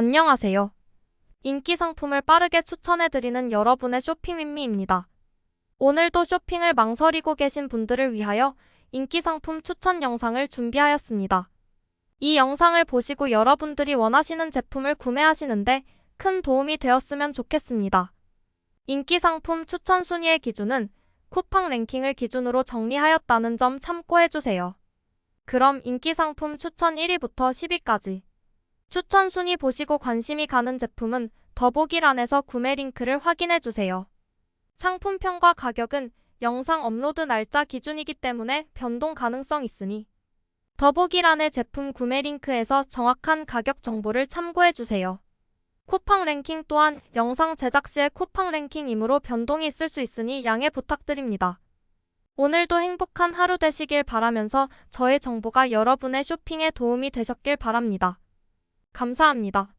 안녕하세요. 인기 상품을 빠르게 추천해드리는 여러분의 쇼핑민미입니다. 오늘도 쇼핑을 망설이고 계신 분들을 위하여 인기 상품 추천 영상을 준비하였습니다. 이 영상을 보시고 여러분들이 원하시는 제품을 구매하시는데 큰 도움이 되었으면 좋겠습니다. 인기 상품 추천 순위의 기준은 쿠팡 랭킹을 기준으로 정리하였다는 점 참고해주세요. 그럼 인기 상품 추천 1위부터 10위까지 추천 순위 보시고 관심이 가는 제품은 더보기란에서 구매 링크를 확인해주세요. 상품평과 가격은 영상 업로드 날짜 기준이기 때문에 변동 가능성 있으니 더보기란의 제품 구매 링크에서 정확한 가격 정보를 참고해주세요. 쿠팡 랭킹 또한 영상 제작 시의 쿠팡 랭킹이므로 변동이 있을 수 있으니 양해 부탁드립니다. 오늘도 행복한 하루 되시길 바라면서 저의 정보가 여러분의 쇼핑에 도움이 되셨길 바랍니다. 감사합니다.